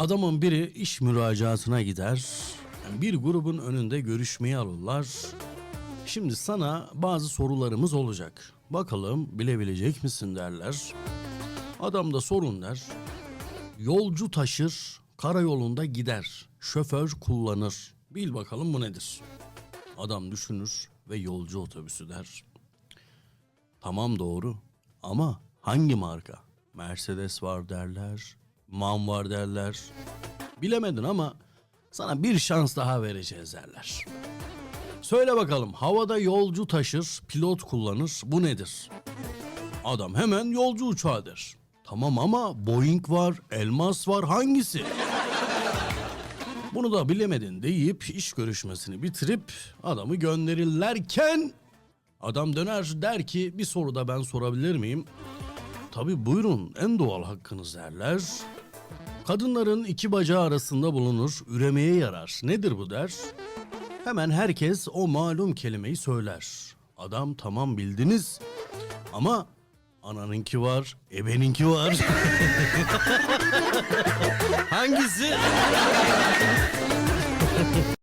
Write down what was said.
Adamın biri iş müracaatına gider. Bir grubun önünde görüşmeyi alırlar. Şimdi sana bazı sorularımız olacak. Bakalım bilebilecek misin derler. Adam da sorun der. Yolcu taşır, karayolunda gider. Şoför kullanır. Bil bakalım bu nedir? Adam düşünür ve yolcu otobüsü der. Tamam doğru ama hangi marka? Mercedes var derler, MAN var derler. Bilemedin ama sana bir şans daha vereceğiz derler. Söyle bakalım havada yolcu taşır, pilot kullanır bu nedir? Adam hemen yolcu uçağı der. Tamam ama Boeing var, Elmas var hangisi? Bunu da bilemedin deyip iş görüşmesini bitirip adamı gönderirlerken adam döner der ki bir soru da ben sorabilir miyim? Tabi buyurun en doğal hakkınız derler. Kadınların iki bacağı arasında bulunur, üremeye yarar. Nedir bu der? Hemen herkes o malum kelimeyi söyler. Adam tamam bildiniz ama ananınki var, ebeninki var. Hangisi?